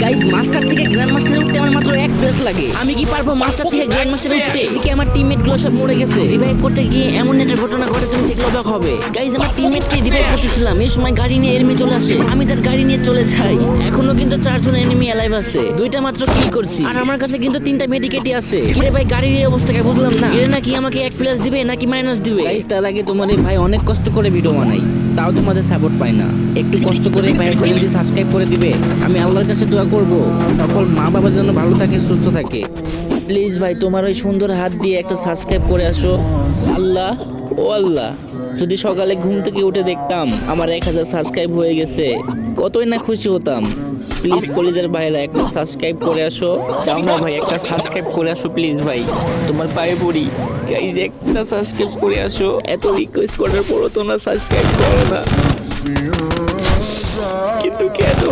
Guys master থেকে grand মাস্টারে উঠতে লাগে। আমি কি পারব মাস্টার থেকে গ্র্যান্ড মাস্টারে উঠতে? এদিকে আমার টিমমেটগুলো সব মরে গেছে। রিভাইভ করতে গিয়ে এমন একটা ঘটনা ঘটে তুমি দেখলে অবাক হবে। গাইস আমার রিভাইভ করতেছিলাম। এই সময় গাড়ি নিয়ে এনিমি চলে আসে। আমি তার গাড়ি নিয়ে চলে যাই। এখনও কিন্তু চারজন এনিমি অ্যালাইভ আছে। দুইটা মাত্র কিল করছি। আর আমার কাছে কিন্তু তিনটা মেডিকেটই আছে। কিরে ভাই গাড়ির এই অবস্থাকে বুঝলাম না। এর নাকি আমাকে এক প্লাস দিবে নাকি মাইনাস দিবে? গাইস তার আগে তোমার এই ভাই অনেক কষ্ট করে ভিডিও বানাই তাও তোমাদের সাপোর্ট পাই না। একটু কষ্ট করে ভাইয়ের চ্যানেলটি সাবস্ক্রাইব করে দিবে। আমি আল্লাহর কাছে দোয়া করব। সকল মা বাবার জন্য ভালো থাকে সুস্থ থাকে। প্লিজ ভাই, তোমার ওই সুন্দর হাত দিয়ে একটা সাবস্ক্রাইব করে আসো। আল্লাহ, ও আল্লাহ, যদি সকালে ঘুম থেকে উঠে দেখতাম আমার এক হাজার সাবস্ক্রাইব হয়ে গেছে, কতই না খুশি হতাম। প্লিজ কলেজের ভাইরা একটা সাবস্ক্রাইব করে আসো। যাও না ভাই, একটা সাবস্ক্রাইব করে আসো প্লিজ ভাই। তোমার পায়ে পড়ি। গাইজ একটা সাবস্ক্রাইব করে আসো। এত রিকোয়েস্ট করার পরও তোমরা সাবস্ক্রাইব করো না। কিন্তু কেন?